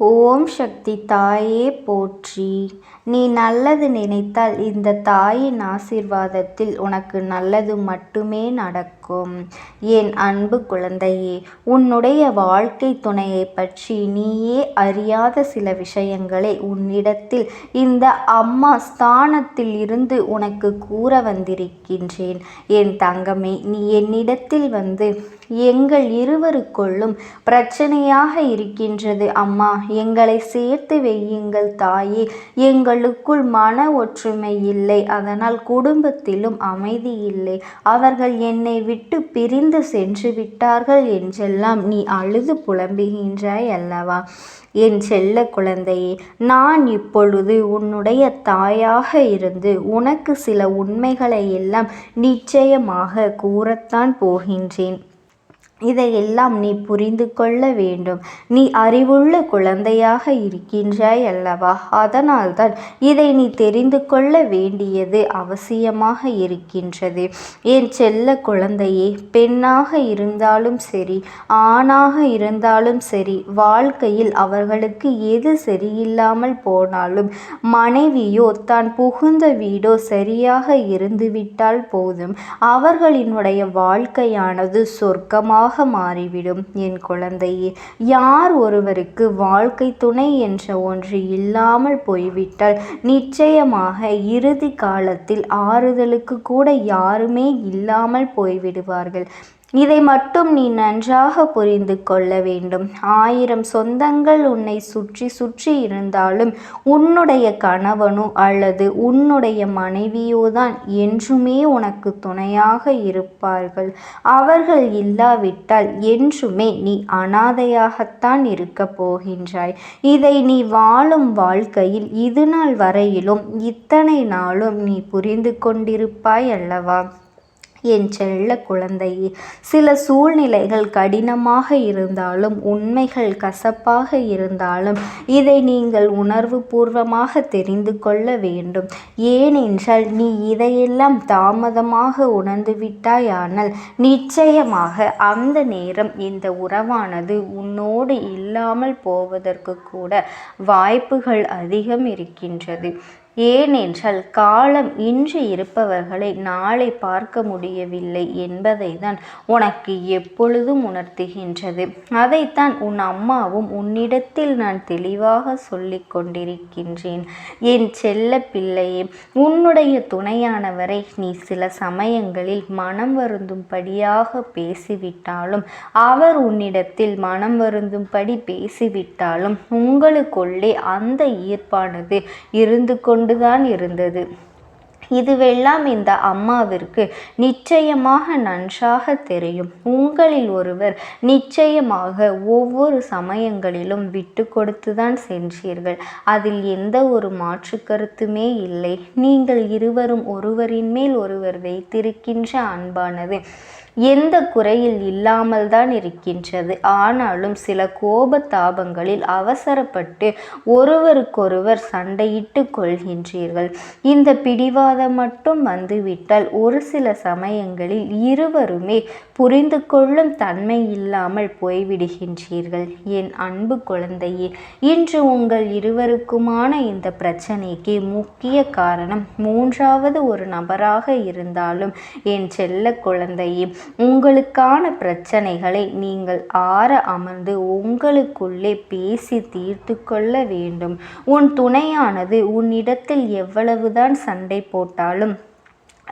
ஓம் சக்தி தாயே போற்றி. நீ நல்லது நினைத்தால் இந்த தாயின் ஆசிர்வாதத்தில் உனக்கு நல்லது மட்டுமே நடக்கும். என் அன்பு குழந்தையே உன்னுடைய வாழ்க்கை துணையை பற்றி நீயே அறியாத சில விஷயங்களை உன்னிடத்தில் இந்த அம்மா ஸ்தானத்தில் இருந்து உனக்கு கூற வந்திருக்கின்றேன். என் தங்கமே நீ என்னிடத்தில் வந்து எங்கள் இருவருக்குள்ளும் பிரச்சனையாக இருக்கின்றது. அம்மா எங்களை சேர்த்து வையுங்கள் தாயே. எங்களுக்குள் மன ஒற்றுமை இல்லை. அதனால் குடும்பத்திலும் அமைதி இல்லை. அவர்கள் என்னை விட்டு பிரிந்து சென்று விட்டார்கள் என்றெல்லாம் நீ அழுது புலம்புகின்றாய் அல்லவா? என் செல்ல குழந்தையே நான் இப்பொழுது உன்னுடைய தாயாக இருந்து உனக்கு சில உண்மைகளை எல்லாம் நிச்சயமாக கூறத்தான் போகின்றேன். இதையெல்லாம் நீ புரிந்து கொள்ள வேண்டும். நீ அறிவுள்ள குழந்தையாக இருக்கின்றாய் அல்லவா? அதனால்தான் இதை நீ தெரிந்து கொள்ள வேண்டியது அவசியமாக இருக்கின்றது. என் செல்ல குழந்தையே பெண்ணாக இருந்தாலும் சரி ஆணாக இருந்தாலும் சரி வாழ்க்கையில் அவர்களுக்கு எது சரியில்லாமல் போனாலும் மனைவியோ தான் புகுந்த வீடோ சரியாக இருந்துவிட்டால் போதும். அவர்களினுடைய வாழ்க்கையானது சொர்க்கமாக மாறிவிடும் என் குழந்தையே. யார் ஒருவருக்கு வாழ்க்கை துணை என்ற ஒன்று இல்லாமல் போய்விட்டால் நிச்சயமாக இறுதி காலத்தில் ஆறுதலுக்கு கூட யாருமே இல்லாமல் போய்விடுவார்கள். இதை மட்டும் நீ நன்றாக புரிந்து கொள்ள வேண்டும். ஆயிரம் சொந்தங்கள் உன்னை சுற்றி சுற்றி இருந்தாலும் உன்னுடைய கணவனோ அல்லது உன்னுடைய மனைவியோ தான் என்றுமே உனக்கு துணையாக இருப்பார்கள். அவர்கள் இல்லாவிட்டால் என்றுமே நீ அனாதையாகத்தான் இருக்க போகின்றாய். இதை நீ வாழும் வாழ்க்கையில் இது நாள் வரையிலும் இத்தனை நாளும் நீ புரிந்து கொண்டிருப்பாய் அல்லவா? என் செல்ல குழந்தையே சில சூழ்நிலைகள் கடினமாக இருந்தாலும் உண்மைகள் கசப்பாக இருந்தாலும் இதை நீங்கள் உணர்வு பூர்வமாக தெரிந்து கொள்ள வேண்டும். ஏனென்றால் நீ இதையெல்லாம் தாமதமாக உணர்ந்து விட்டாயானால் நிச்சயமாக அந்த நேரம் இந்த உறவானது உன்னோடு இல்லாமல் போவதற்கு கூட வாய்ப்புகள் அதிகம் இருக்கின்றது. ஏனென்றால் காலம் இன்று இருப்பவர்களை நாளை பார்க்க முடியவில்லை என்பதை தான் உனக்கு எப்பொழுதும் உணர்த்துகின்றது. அதைத்தான் உன் அம்மாவும் உன்னிடத்தில் நான் தெளிவாக சொல்லிக் கொண்டிருக்கின்றேன். என் செல்ல பிள்ளையே உன்னுடைய துணையானவரை நீ சில சமயங்களில் மனம் வருந்தும்படியாக பேசிவிட்டாலும் அவர் உன்னிடத்தில் மனம் வருந்தும்படி பேசிவிட்டாலும் உங்களுக்குள்ளே அந்த ஈர்ப்பானது இருந்து கொண்டு கொண்டுதான் இருந்தது. இதுவெல்லாம் இந்த அம்மாவிற்கு நிச்சயமாக நன்றாக தெரியும். உங்களில் ஒருவர் நிச்சயமாக ஒவ்வொரு சமயங்களிலும் விட்டு கொடுத்துதான் சென்றீர்கள். அதில் எந்த ஒரு மாற்று கருத்துமே இல்லை. நீங்கள் இருவரும் ஒருவரின் மேல் ஒருவர் வைத்திருக்கின்ற அன்பானது. எந்த குறையில் இல்லாமல் தான் இருக்கின்றது. ஆனாலும் சில கோப தாபங்களில் அவசரப்பட்டு ஒருவருக்கொருவர் சண்டையிட்டு கொள்கின்றீர்கள். இந்த பிடிவாதம் மட்டும் வந்துவிட்டால் ஒரு சில சமயங்களில் இருவருமே புரிந்து கொள்ளும் தன்மை இல்லாமல் போய்விடுகின்றீர்கள். என் அன்பு குழந்தையே இன்று உங்கள் இருவருக்குமான இந்த பிரச்சனைக்கு முக்கிய காரணம் மூன்றாவது ஒரு நபராக இருந்தாலும் என் செல்ல குழந்தையே உங்களுக்கான பிரச்சனைகளை நீங்கள் ஆற அமர்ந்து உங்களுக்குள்ளே பேசி தீர்த்து கொள்ள வேண்டும். உன் துணையானது உன்னிடத்தில் எவ்வளவுதான் சண்டை போட்டாலும்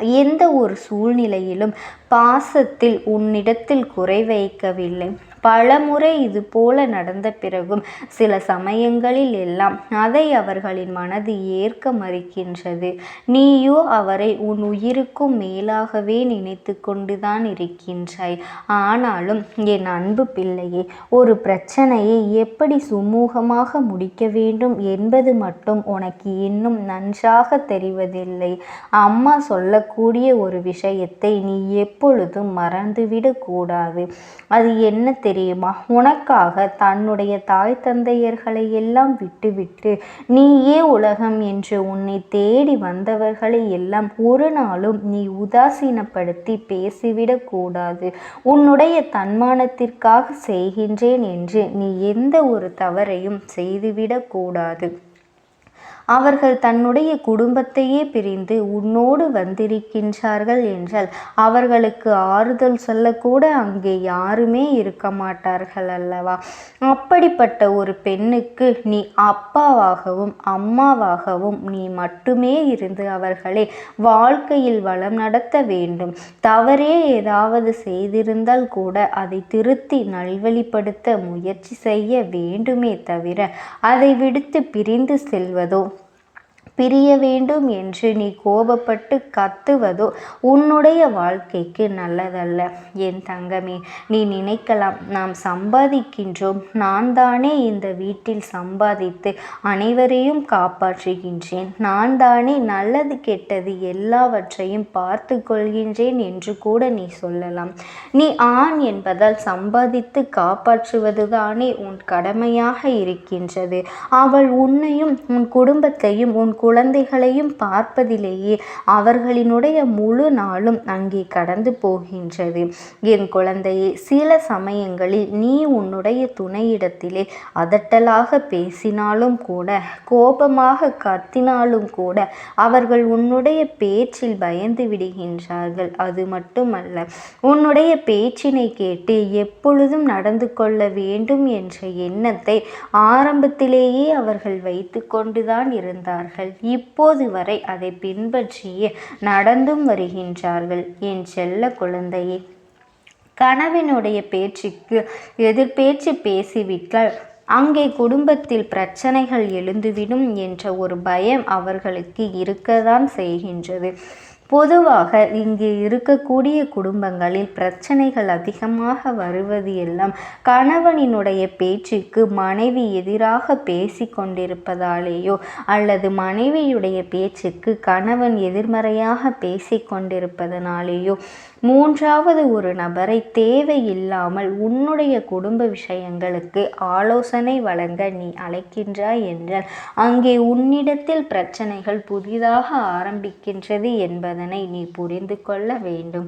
எந்த ஒரு சூழ்நிலையிலும் பாசத்தில் உன்னிடத்தில் குறை வைக்கவில்லை. பலமுறை இது போல நடந்த பிறகும் சில சமயங்களில் எல்லாம் அதை அவர்களின் மனது ஏற்க மறுக்கின்றது. நீயோ அவரை உன் உயிருக்கும் மேலாகவே நினைத்து கொண்டுதான் இருக்கின்றாய். ஆனாலும் என் அன்பு பிள்ளையே ஒரு பிரச்சனையை எப்படி சுமூகமாக முடிக்க வேண்டும் என்பது மட்டும் உனக்கு இன்னும் நன்றாக தெரிவதில்லை. அம்மா சொல்லக்கூடிய ஒரு விஷயத்தை நீ எப்பொழுதும் மறந்துவிடக்கூடாது அது என்ன தெரியும்? தெரியுமா? உனக்காக தன்னுடைய தாய் தந்தையர்களை எல்லாம் விட்டுவிட்டு நீயே உலகம் என்று உன்னை தேடி வந்தவர்களை எல்லாம் ஒரு நாளும் நீ உதாசீனப்படுத்தி பேசிவிடக் கூடாது. உன்னுடைய தன்மானத்திற்காக செய்கின்றேன் என்று நீ எந்த ஒரு தவறையும் செய்துவிடக் கூடாது. அவர்கள் தன்னுடைய குடும்பத்தையே பிரிந்து உன்னோடு வந்திருக்கின்றார்கள் என்றால் அவர்களுக்கு ஆறுதல் சொல்லக்கூட அங்கே யாருமே இருக்க மாட்டார்கள் அல்லவா? அப்படிப்பட்ட ஒரு பெண்ணுக்கு நீ அப்பாவாகவும் அம்மாவாகவும் நீ மட்டுமே இருந்து அவர்களை வாழ்க்கையில் வளம் நடத்த வேண்டும். தவறே ஏதாவது செய்திருந்தால் கூட அதை திருத்தி நல்வழிப்படுத்த முயற்சி செய்ய வேண்டுமே தவிர அதை விடுத்து பிரிந்து செல்வதோ பிரிய வேண்டும் என்று நீ கோபப்பட்டு கத்துவதோ உன்னுடைய வாழ்க்கைக்கு நல்லதல்ல. என் தங்கமே நீ நினைக்கலாம் நாம் சம்பாதிக்கின்றோம். நான் தானே இந்த வீட்டில் சம்பாதித்து அனைவரையும் காப்பாற்றுகின்றேன். நான் தானே நல்லது கெட்டது எல்லாவற்றையும் பார்த்து கொள்கின்றேன் என்று கூட நீ சொல்லலாம். நீ ஆண் என்பதால் சம்பாதித்து காப்பாற்றுவது தானே உன் கடமையாக இருக்கின்றது. அவள் உன்னையும் உன் குடும்பத்தையும் உன் குழந்தைகளையும் பார்ப்பதிலேயே அவர்களினுடைய முழு நாளும் அங்கே கடந்து போகின்றது. என் குழந்தையே சில சமயங்களில் நீ உன்னுடைய துணையிடத்திலே அதட்டலாக பேசினாலும் கூட கோபமாக கத்தினாலும் கூட அவர்கள் உன்னுடைய பேச்சில் பயந்து விடுகின்றார்கள். அது மட்டுமல்ல உன்னுடைய பேச்சினை கேட்டு எப்பொழுதும் நடந்து கொள்ள வேண்டும் என்ற எண்ணத்தை ஆரம்பத்திலேயே அவர்கள் வைத்து கொண்டுதான் இருந்தார்கள். இப்போது வரை அதை பின்பற்றியே நடந்தும் வருகின்றார்கள். என் செல்ல குழந்தையே கணவனுடைய பேச்சுக்கு எதிர்பேச்சு பேசிவிட்டால் அங்கே குடும்பத்தில் பிரச்சனைகள் எழுந்துவிடும் என்ற ஒரு பயம் அவர்களுக்கு இருக்கதான் செய்கின்றது. பொதுவாக இங்கே இருக்கக்கூடிய குடும்பங்களில் பிரச்சனைகள் அதிகமாக வருவது எல்லாம் கணவனினுடைய பேச்சுக்கு மனைவி எதிராக பேசி கொண்டிருப்பதாலேயோ அல்லது மனைவியுடைய பேச்சுக்கு கணவன் எதிர்மறையாக பேசி கொண்டிருப்பதனாலேயோ மூன்றாவது ஒரு நபரை தேவையில்லாமல் உன்னுடைய குடும்ப விஷயங்களுக்கு ஆலோசனை வழங்க நீ அழைக்கின்றாய் என்றால் அங்கே உன்னிடத்தில் பிரச்சனைகள் புதிதாக ஆரம்பிக்கின்றது என்பது என்பதனை நீ புரிந்து கொள்ள வேண்டும்.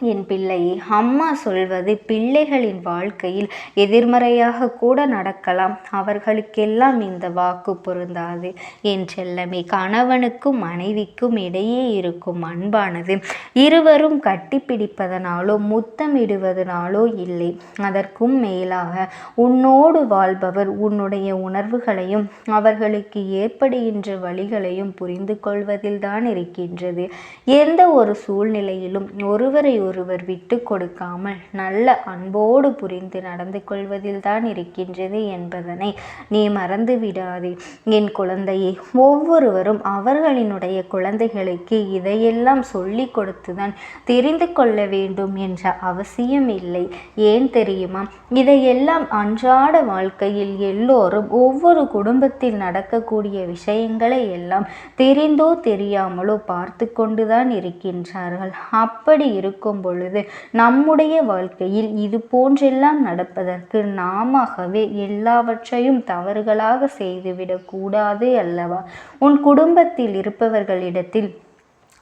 என் பிள்ளையே அம்மா சொல்வது பிள்ளைகளின் வாழ்க்கையில் எதிர்மறையாக கூட நடக்கலாம். அவர்களுக்கெல்லாம் இந்த வாக்கு பொருந்தாது. என் செல்லமே கணவனுக்கும் மனைவிக்கும் இடையே இருக்கும் அன்பானது இருவரும் கட்டிப்பிடிப்பதனாலோ முத்தமிடுவதனாலோ இல்லை. அதற்கும் மேலாக உன்னோடு வாழ்பவர் உன்னுடைய உணர்வுகளையும் அவர்களுக்கு ஏற்படுகின்ற வழிகளையும் புரிந்து கொள்வதில்தான் இருக்கின்றது. எந்த ஒரு சூழ்நிலையிலும் ஒருவரை ஒருவர் விட்டு கொடுக்காமல் நல்ல அன்போடு புரிந்து நடந்து கொள்வதில் தான் இருக்கின்றது என்பதனை நீ மறந்து விடாதே என் குழந்தையே ஒவ்வொருவரும் அவர்களினுடைய குழந்தைகளுக்கு இதையெல்லாம் சொல்லி கொடுத்துதான் தெரிந்து கொள்ள வேண்டும் என்ற அவசியம் இல்லை ஏன் தெரியுமா? இதையெல்லாம் அன்றாட வாழ்க்கையில் எல்லோரும் ஒவ்வொரு குடும்பத்தில் நடக்கக்கூடிய விஷயங்களை எல்லாம் தெரிந்தோ தெரியாமலோ பார்த்து கொண்டுதான் இருக்கின்றார்கள். அப்படி இருக்கும் இருக்கும் பொழுது நம்முடைய வாழ்க்கையில் இது போன்றெல்லாம் நடப்பதற்கு நாமவே எல்லாவற்றையும் தவறுகளாக செய்துவிடக் கூடாது அல்லவா? உன் குடும்பத்தில் இருப்பவர்களிடத்தில்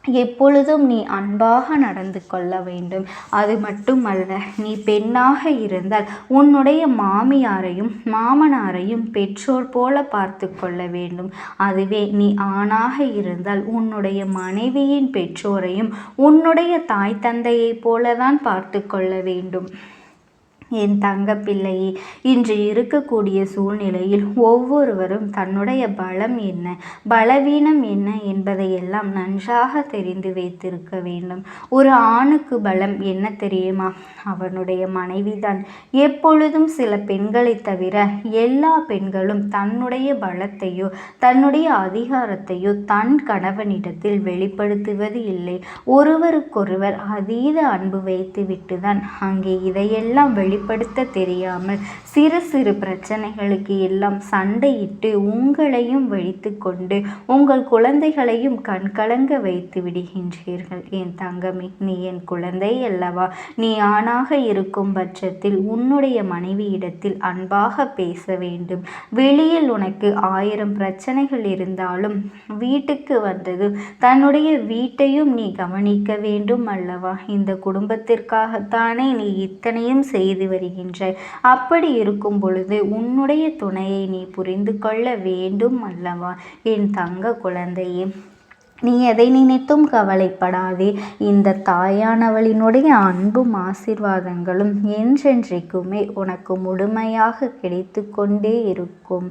எப்பொழுதும் நீ அன்பாக நடந்து கொள்ள வேண்டும். அது மட்டுமல்ல நீ பெண்ணாக இருந்தால் உன்னுடைய மாமியாரையும் மாமனாரையும் பெற்றோர் போல பார்த்து கொள்ள வேண்டும். அதுவே நீ ஆணாக இருந்தால் உன்னுடைய மனைவியின் பெற்றோரையும் உன்னுடைய தாய் தந்தையைப் போலதான் பார்த்து கொள்ள வேண்டும். என் தங்கப்பிள்ளையே இன்று இருக்கக்கூடிய சூழ்நிலையில் ஒவ்வொருவரும் தன்னுடைய பலம் என்ன பலவீனம் என்ன என்பதையெல்லாம் நன்றாக தெரிந்து வைத்திருக்க வேண்டும். ஒரு ஆணுக்கு பலம் என்ன தெரியுமா? அவனுடைய மனைவிதான். எப்பொழுதும் சில பெண்களை தவிர எல்லா பெண்களும் தன்னுடைய பலத்தையோ தன்னுடைய அதிகாரத்தையோ தன் கணவனிடத்தில் வெளிப்படுத்துவது இல்லை. ஒருவருக்கொருவர் அதீத அன்பு வைத்துவிட்டுதான் அங்கே இதையெல்லாம் வெளி வெளிப்படுத்த தெரியாமல் சிறு சிறு பிரச்சனைகளுக்கு எல்லாம் சண்டையிட்டு உங்களையும் வைத்து கொண்டு உங்கள் குழந்தைகளையும் கண்கலங்க வைத்து விடுகின்றீர்கள். என் தங்கமே நீ என் குழந்தை அல்லவா? நீ ஆணாக இருக்கும் பட்சத்தில் உன்னுடைய மனைவியிடத்தில் அன்பாக பேச வேண்டும். வெளியில் உனக்கு ஆயிரம் பிரச்சனைகள் இருந்தாலும் வீட்டுக்கு வந்தது தன்னுடைய வீட்டையும் நீ கவனிக்க வேண்டும் அல்லவா? இந்த குடும்பத்திற்காகத்தானே நீ இத்தனையும் செய்து வருகின்றாய் அப்படி இருக்கும் பொழுது உன்னுடைய துணையை நீ புரிந்து கொள்ள வேண்டும் அல்லவா? என் தங்க குழந்தையே நீ எதை நினைத்தும் கவலைப்படாதே. இந்த தாயானவளினுடைய அன்பும் ஆசிர்வாதங்களும் என்றென்றைக்குமே உனக்கு முழுமையாக கிடைத்து கொண்டே இருக்கும்.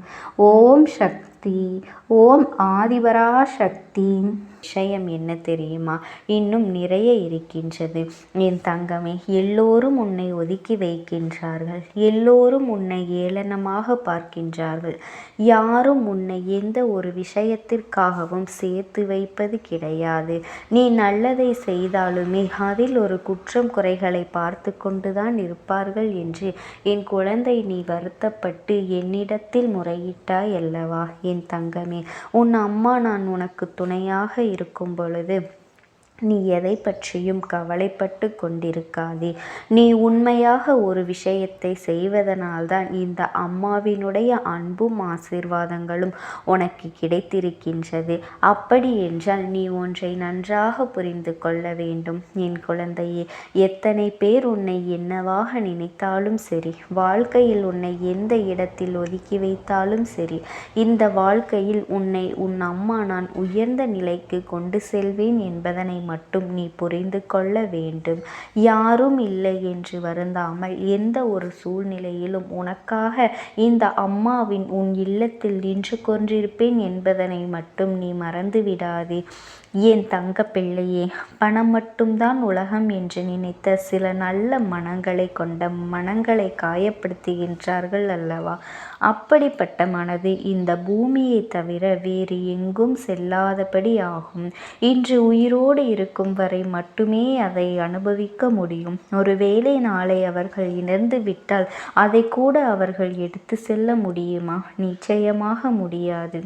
ஓம் சக்தி. ஓம் ஆதிபரா சக்தி விஷயம் என்ன தெரியுமா? இன்னும் நிறைய இருக்கின்றது. என் தங்கமே எல்லோரும் உன்னை ஒதுக்கி வைக்கின்றார்கள். எல்லோரும் உன்னை ஏளனமாக பார்க்கின்றார்கள். யாரும் உன்னை எந்த ஒரு விஷயத்திற்காகவும் சேர்த்து வைப்பது கிடையாது. நீ நல்லதை செய்தாலுமே அதில் ஒரு குற்றம் குறைகளை பார்த்து கொண்டுதான் இருப்பார்கள் என்று என் குழந்தை நீ வருத்தப்பட்டு என்னிடத்தில் முறையிட்டாய் அல்லவா? என் தங்கமே உன் அம்மா நான் உனக்கு துணையாக இருக்கும் பொழுது நீ எதை பற்றியும் கவலைப்பட்டு கொண்டிருக்காதே. நீ உண்மையாக ஒரு விஷயத்தை செய்வதனால்தான் இந்த அம்மாவினுடைய அன்பும் ஆசீர்வாதங்களும் உனக்கு கிடைத்திருக்கின்றது. அப்படி என்றால் நீ ஒன்றை நன்றாக புரிந்து கொள்ள வேண்டும். என் குழந்தையே எத்தனை பேர் உன்னை என்னவாக நினைத்தாலும் சரி வாழ்க்கையில் உன்னை எந்த இடத்தில் ஒதுக்கி வைத்தாலும் சரி இந்த வாழ்க்கையில் உன்னை உன் அம்மா நான் உயர்ந்த நிலைக்கு கொண்டு செல்வேன் என்பதனை மட்டும் நீ புரிந்து கொள்ள வேண்டும். யாரும் இல்லை என்று வருந்தாமல் எந்த ஒரு சூழ்நிலையிலும் உனக்காக இந்த அம்மாவின் உன் இல்லத்தில் நின்று கொண்டிருப்பேன் என்பதனை மட்டும் நீ மறந்து விடாதே என் தங்க பிள்ளையே பணம் மட்டும்தான் உலகம் என்று நினைத்த சில நல்ல மனங்களை கொண்ட மனங்களை காயப்படுத்துகின்றார்கள் அல்லவா? அப்படிப்பட்ட மனது இந்த பூமியை தவிர வேறு எங்கும் செல்லாதபடி ஆகும். இன்று உயிரோடு இருக்கும் வரை மட்டுமே அதை அனுபவிக்க முடியும். ஒருவேளை நாளை அவர்கள் இணர்ந்து விட்டால் அதை கூட அவர்கள் எடுத்து செல்ல முடியுமா? நிச்சயமாக முடியாது.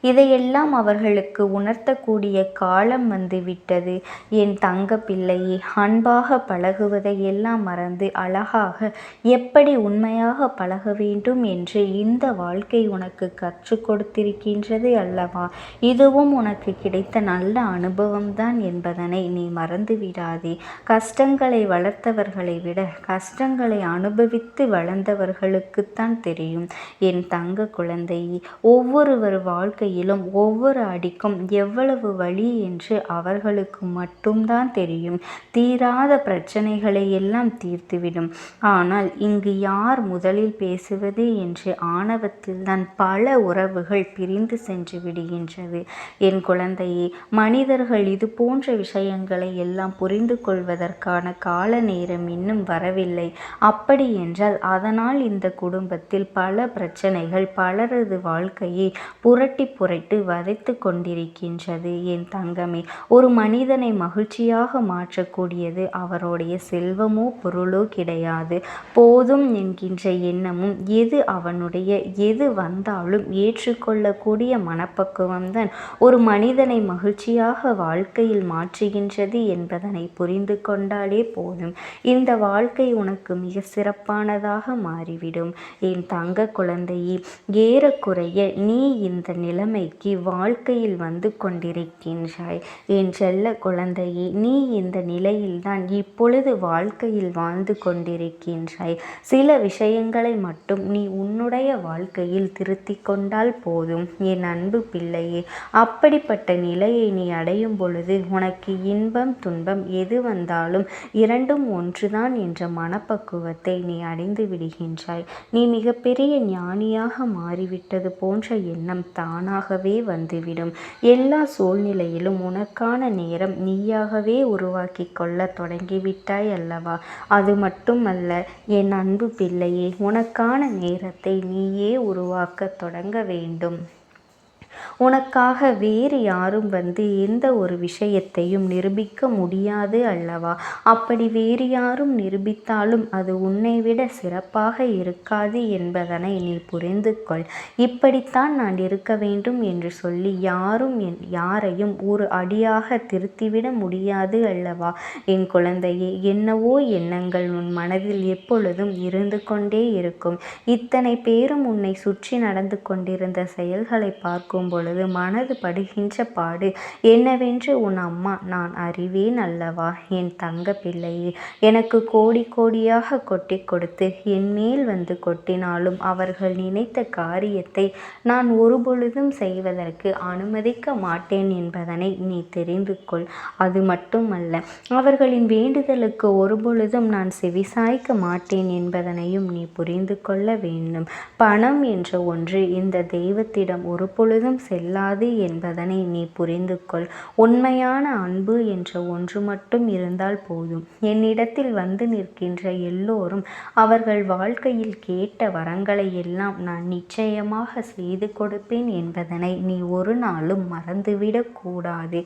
இதையெல்லாம் அவர்களுக்கு உணர்த்தக்கூடிய காலம் வந்துவிட்டது. என் தங்க பிள்ளையே அன்பாக பழகுவதை எல்லாம் மறந்து அழகாக எப்படி உண்மையாக பழக வேண்டும் என்று இந்த வாழ்க்கை உனக்கு கற்றுக் கொடுத்திருக்கின்றது அல்லவா? இதுவும் உனக்கு கிடைத்த நல்ல அனுபவம்தான் என்பதனை நீ மறந்து விடாதே கஷ்டங்களை வளர்த்தவர்களை விட கஷ்டங்களை அனுபவித்து வளர்ந்தவர்களுக்குத்தான் தெரியும். என் தங்க குழந்தை ஒவ்வொருவர் வாழ்க்கை வாழ்க்கையிலும் ஒவ்வொரு அடிக்கும் எவ்வளவு வழி என்று அவர்களுக்கு மட்டும்தான் தெரியும். தீராத பிரச்சனைகளை எல்லாம் தீர்த்துவிடும். ஆனால் இங்கு யார் முதலில் பேசுவது என்று ஆணவத்தில் தான் பல உறவுகள் பிரிந்து சென்று விடுகின்றது. என் குழந்தையே மனிதர்கள் இது போன்ற விஷயங்களை எல்லாம் புரிந்து கொள்வதற்கான கால நேரம் இன்னும் வரவில்லை. அப்படி என்றால் அதனால் இந்த குடும்பத்தில் பல பிரச்சனைகள் பலரது வாழ்க்கையை புரட்டி புரட்டு வதைத்து கொண்டிருக்கின்றது. என் தங்கமே ஒரு மனிதனை மகிழ்ச்சியாக மாற்றக்கூடியது அவருடைய செல்வமோ பொருளோ கிடையாது. போதும் என்கின்ற எண்ணமும் எது அவனுடைய எது வந்தாலும் ஏற்றுக்கொள்ளக்கூடிய மனப்பக்குவம்தான் ஒரு மனிதனை மகிழ்ச்சியாக வாழ்க்கையில் மாற்றுகின்றது என்பதனை புரிந்து கொண்டாலே போதும். இந்த வாழ்க்கை உனக்கு மிக சிறப்பானதாக மாறிவிடும். என் தங்க குழந்தையே ஏறக்குறைய நீ இந்த நிலைமை நிலைமைக்கு வாழ்க்கையில் வந்து கொண்டிருக்கின்றாய். என் செல்ல குழந்தையே நீ இந்த நிலையில்தான் இப்பொழுது வாழ்க்கையில் வாழ்ந்து கொண்டிருக்கின்றாய். சில விஷயங்களை மட்டும் நீ உன்னுடைய வாழ்க்கையில் திருத்தி கொண்டால் போதும் என் அன்பு பிள்ளையே. அப்படிப்பட்ட நிலையை நீ அடையும் பொழுது உனக்கு இன்பம் துன்பம் எது வந்தாலும் இரண்டும் ஒன்றுதான் என்ற மனப்பக்குவத்தை நீ அடைந்து விடுகின்றாய். நீ மிகப்பெரிய ஞானியாக மாறிவிட்டது போன்ற எண்ணம் தானாக தானாகவே வந்துவிடும். எல்லா சூழ்நிலையிலும் உனக்கான நேரம் நீயாகவே உருவாக்கி கொள்ள தொடங்கிவிட்டாய் அல்லவா? அது மட்டுமல்ல என் அன்பு பிள்ளையே உனக்கான நேரத்தை நீயே உருவாக்க தொடங்க வேண்டும். உனக்காக வேறு யாரும் வந்து எந்த ஒரு விஷயத்தையும் நிரூபிக்க முடியாது அல்லவா? அப்படி வேறு யாரும் நிரூபித்தாலும் அது உன்னை விட சிறப்பாக இருக்காது என்பதனை நீ புரிந்து கொள். இப்படித்தான் நான் இருக்க வேண்டும் என்று சொல்லி யாரும் என் யாரையும் ஒரு அடியாக திருத்திவிட முடியாது அல்லவா? என் குழந்தையே என்னவோ எண்ணங்கள் உன் மனதில் எப்பொழுதும் இருந்து கொண்டே இருக்கும். இத்தனை பேரும் உன்னை சுற்றி நடந்து கொண்டிருந்த செயல்களை பார்க்கும் பொழுது மனது படுகின்ற பாடு என்னவென்று உன் அம்மா நான் அறிவேன் அல்லவா? என் தங்க பிள்ளையே எனக்கு கோடி கோடியாக கொட்டி கொடுத்து என் மேல் வந்து கொட்டினாலும் அவர்கள் நினைத்த காரியத்தை நான் ஒருபொழுதும் செய்வதற்கு அனுமதிக்க மாட்டேன் என்பதனை நீ தெரிந்து கொள். அது மட்டுமல்ல அவர்களின் வேண்டுதலுக்கு ஒருபொழுதும் நான் செவிசாய்க்க மாட்டேன் என்பதனையும் நீ புரிந்து கொள்ள வேண்டும். பணம் என்ற ஒன்று இந்த தெய்வத்திடம் ஒரு பொழுதும் செல்லாது என்பதனை நீ புரிந்து கொள் உண்மையான அன்பு என்ற ஒன்று மட்டும் இருந்தால் போதும். என்னிடத்தில் வந்து நிற்கின்ற எல்லோரும் அவர்கள் வாழ்க்கையில் கேட்ட வரங்களை எல்லாம் நான் நிச்சயமாக செய்து கொடுப்பேன் என்பதனை நீ ஒரு நாளும் மறந்துவிடக்கூடாது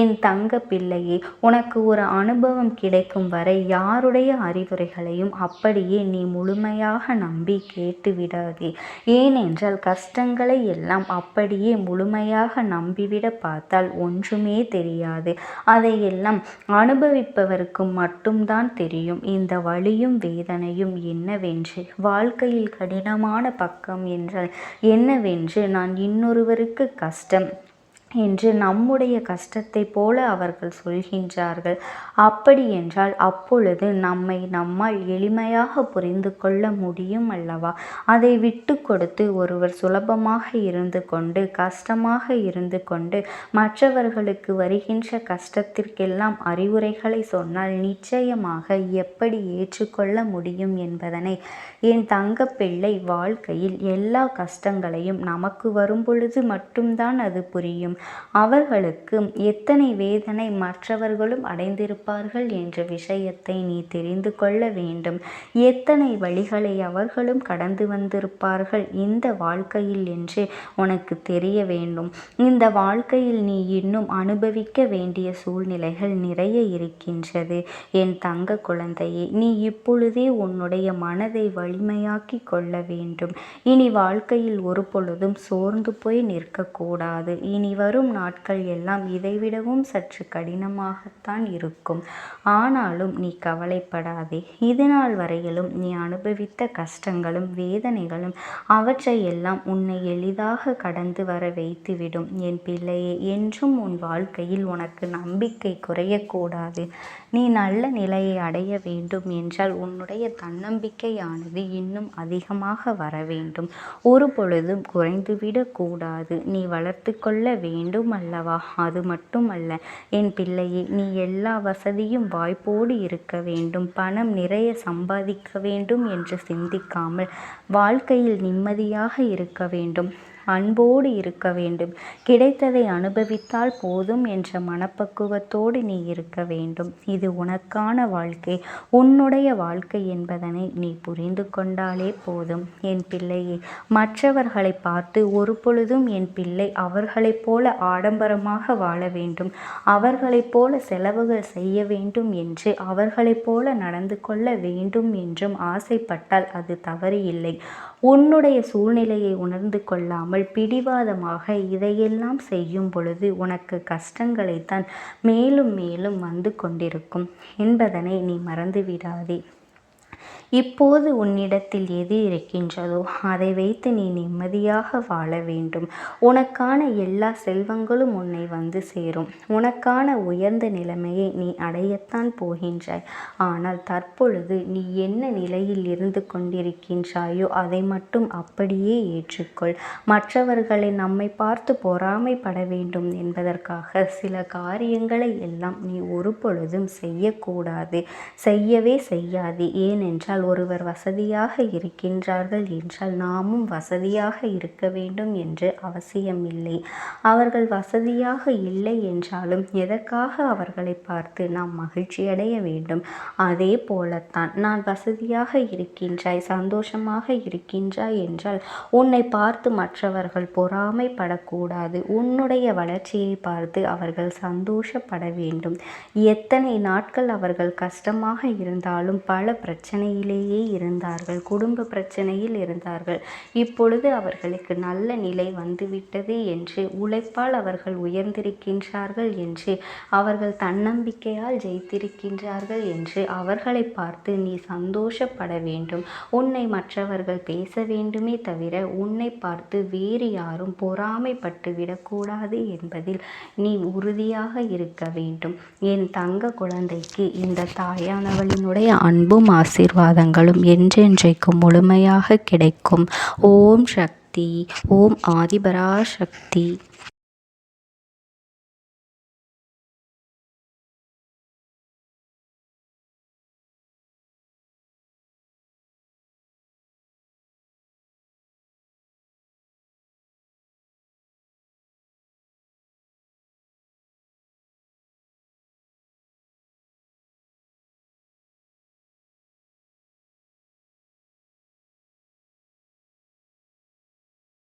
என் தங்க பிள்ளையே உனக்கு ஒரு அனுபவம் கிடைக்கும் வரை யாருடைய அறிவுரைகளையும் அப்படியே நீ முழுமையாக நம்பி கேட்டுவிடாதே. ஏனென்றால் கஷ்டங்களை எல்லாம் அப்படியே முழுமையாக நம்பிவிட பார்த்தால் ஒன்றுமே தெரியாது. அதையெல்லாம் அனுபவிப்பவருக்கு மட்டும்தான் தெரியும். இந்த வழியும் வேதனையும் என்னவென்று வாழ்க்கையில் கடினமான பக்கம் என்றால் என்னவென்று நான் இன்னொருவருக்கு கஷ்டம் என்று நம்முடைய கஷ்டத்தை போல அவர்கள் சொல்கின்றார்கள். அப்படி என்றால் அப்பொழுது நம்மை நம்மால் எளிமையாக புரிந்து கொள்ள முடியும் அல்லவா? அதை விட்டு கொடுத்து ஒருவர் சுலபமாக இருந்து கொண்டு கஷ்டமாக இருந்து கொண்டு மற்றவர்களுக்கு வருகின்ற கஷ்டத்திற்கெல்லாம் அறிவுரைகளை சொன்னால் நிச்சயமாக எப்படி ஏற்றுக்கொள்ள முடியும் என்பதனை என் தங்க பிள்ளை வாழ்க்கையில் எல்லா கஷ்டங்களையும் நமக்கு வரும் பொழுது மட்டும்தான் அது புரியும். அவர்களுக்கு எத்தனை வேதனை மற்றவர்களும் அடைந்திருப்பார்கள் என்ற விஷயத்தை நீ தெரிந்து கொள்ள வேண்டும். எத்தனை வழிகளை அவர்களும் கடந்து வந்திருப்பார்கள் இந்த வாழ்க்கையில் என்று உனக்கு தெரிய வேண்டும். இந்த வாழ்க்கையில் நீ இன்னும் அனுபவிக்க வேண்டிய சூழ்நிலைகள் நிறைய இருக்கின்றது. என் தங்க குழந்தையே நீ இப்பொழுதே உன்னுடைய மனதை வலிமையாக்கி கொள்ள வேண்டும். இனி வாழ்க்கையில் ஒரு பொழுதும் சோர்ந்து போய் நிற்கக்கூடாது. இனி வரும் நாட்கள் எல்லாம் இதைவிடவும் சற்று கடினமாகத்தான் இருக்கும். ஆனாலும் நீ கவலைப்படாதே. இதுநாள் வரையிலும் நீ அனுபவித்த கஷ்டங்களும் வேதனைகளும் அவற்றை எல்லாம் உன்னை எளிதாக கடந்து வர வைத்துவிடும். என் பிள்ளையே என்றும் உன் வாழ்க்கையில் உனக்கு நம்பிக்கை குறையக்கூடாது. நீ நல்ல நிலையை அடைய வேண்டும் என்றால் உன்னுடைய தன்னம்பிக்கையானது இன்னும் அதிகமாக வர வேண்டும். ஒரு பொழுதும் குறைந்துவிடக்கூடாது. நீ வளர்த்து கொள்ள வேண்டும் வேண்டும் அல்லவா அது மட்டுமல்ல என் பிள்ளையே நீ எல்லா வசதியும் வாய்ப்போடு இருக்க வேண்டும். பணம் நிறைய சம்பாதிக்க வேண்டும் என்று சிந்திக்காமல் வாழ்க்கையில் நிம்மதியாக இருக்க வேண்டும். அன்போடு இருக்க வேண்டும். கிடைத்ததை அனுபவித்தால் போதும் என்ற மனப்பக்குவத்தோடு நீ இருக்க வேண்டும். இது உனக்கான வாழ்க்கை. உன்னுடைய வாழ்க்கை என்பதனை நீ புரிந்து கொண்டாலே போதும். என் பிள்ளையே மற்றவர்களை பார்த்து ஒரு பொழுதும் என் பிள்ளை அவர்களைப் போல ஆடம்பரமாக வாழ வேண்டும். அவர்களைப் போல செலவுகள் செய்ய வேண்டும் என்று அவர்களைப் போல நடந்து கொள்ள வேண்டும் என்றும் ஆசைப்பட்டால் அது தவறு இல்லை உன்னுடைய சூழ்நிலையை உணர்ந்து கொள்ளாமல் பிடிவாதமாக இதையெல்லாம் செய்யும் பொழுது உனக்கு கஷ்டங்களைத்தான் மேலும் மேலும் வந்து கொண்டிருக்கும் என்பதனை நீ மறந்துவிடாதே. இப்போது உன்னிடத்தில் எது இருக்கின்றதோ அதை வைத்து நீ நிம்மதியாக வாழ வேண்டும். உனக்கான எல்லா செல்வங்களும் உன்னை வந்து சேரும். உனக்கான உயர்ந்த நிலைமையை நீ அடையத்தான் போகின்றாய். ஆனால் தற்பொழுது நீ என்ன நிலையில் இருந்து கொண்டிருக்கின்றாயோ அதை மட்டும் அப்படியே ஏற்றுக்கொள். மற்றவர்களை நம்மை பார்த்து பொறாமைப்பட வேண்டும் என்பதற்காக சில காரியங்களை எல்லாம் நீ ஒரு பொழுதும் செய்யக்கூடாது. செய்யவே செய்யாது. ஏனென்றால் ஆனால் ஒருவர் வசதியாக இருக்கின்றார்கள் என்றால் நாமும் வசதியாக இருக்க வேண்டும் என்று அவசியமில்லை அவர்கள் வசதியாக இல்லை என்றாலும் எதற்காக அவர்களை பார்த்து நாம் மகிழ்ச்சியடைய வேண்டும்? அதே போலத்தான் நான் வசதியாக இருக்கின்றாய் சந்தோஷமாக இருக்கின்றாய் என்றால் உன்னை பார்த்து மற்றவர்கள் பொறாமைப்படக்கூடாது. உன்னுடைய வளர்ச்சியை பார்த்து அவர்கள் சந்தோஷப்பட வேண்டும். எத்தனை நாட்கள் அவர்கள் கஷ்டமாக இருந்தாலும் பல பிரச்சனையில் நிலையிலேயே இருந்தார்கள் குடும்ப பிரச்சனையில் இருந்தார்கள். இப்பொழுது அவர்களுக்கு நல்ல நிலை வந்துவிட்டது என்று உழைப்பால் அவர்கள் உயர்ந்திருக்கின்றார்கள் என்று அவர்கள் தன்னம்பிக்கையால் ஜெயித்திருக்கின்றார்கள் என்று அவர்களை பார்த்து நீ சந்தோஷப்பட வேண்டும். உன்னை மற்றவர்கள் பேச வேண்டுமே தவிர உன்னை பார்த்து வேறு யாரும் பொறாமைப்பட்டு விடக்கூடாது என்பதில் நீ உறுதியாக இருக்க வேண்டும். என் தங்க குழந்தைக்கு இந்த தாயானவளினுடைய அன்பும் ஆசீர்வாதம் ஆசீர்வாதங்களும் என்றென்றைக்கும் முழுமையாக கிடைக்கும். ஓம் சக்தி ஓம் ஆதிபராசக்தி.